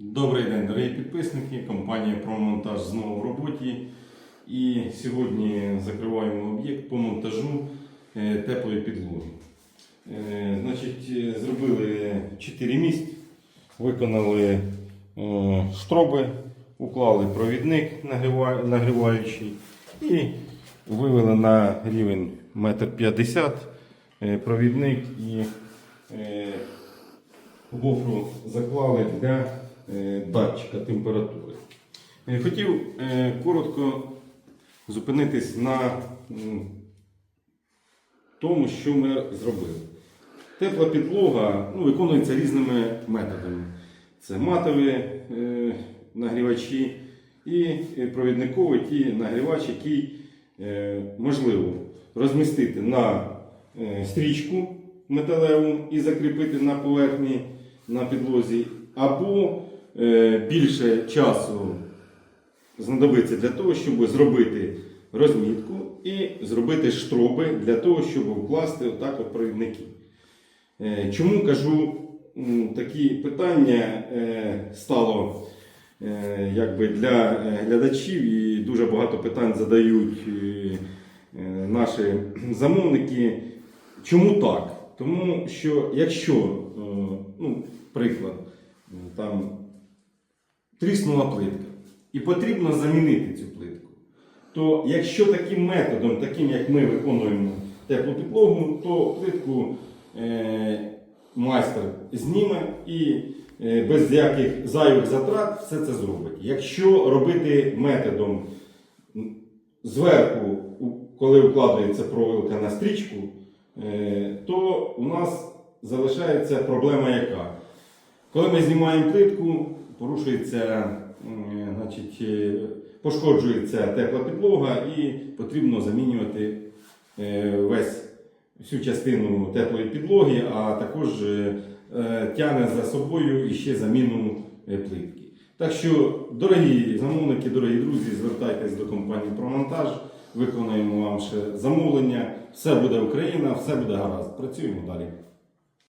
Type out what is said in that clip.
Добрий день, дорогі підписники. Компанія «Промонтаж» знову в роботі. І сьогодні закриваємо об'єкт по монтажу е, теплої підлоги. Е, Значить, е, зробили 4 місць, виконали штроби, уклали провідник нагріваючий і вивели на рівень 1,50 м провідник і гофру заклали для датчика температури. Е, Хотів е, коротко зупинитись на тому, що ми зробили. Тепла підлога ну, виконується різними методами. Це матові е, нагрівачі і е, провідниковий ті нагрівач, який е, можливо розмістити на е, стрічку металеву і закріпити на поверхні на підлозі, або е, більше часу знадобиться для того, щоб зробити розмітку і зробити штроби для того, щоб вкласти отак от провідники. Е, Чому кажу такі питання е, стало е, якби для е, глядачів і дуже багато питань задають е, е, наші замовники. Чому так? Тому що якщо, е, ну, приклад, е, там тріснула плитка і потрібно замінити цю плитку, то якщо таким методом, таким як ми виконуємо теплу підлогу, то плитку е, майстер зніме і е, без яких зайвих затрат все це зробить. Якщо робити методом зверху, коли укладається провилка на стрічку, е, то у нас залишається проблема яка? Коли ми знімаємо плитку, порушується, значить, е, пошкоджується тепла підлога і потрібно замінювати е, весь всю частину теплої підлоги, а також е, е, тягне за собою іще заміну е, плитки. Так що, дорогі замовники, дорогі друзі, звертайтесь до компанії «Промонтаж», виконуємо вам ще замовлення. Все буде Україна, все буде гаразд. Працюємо далі.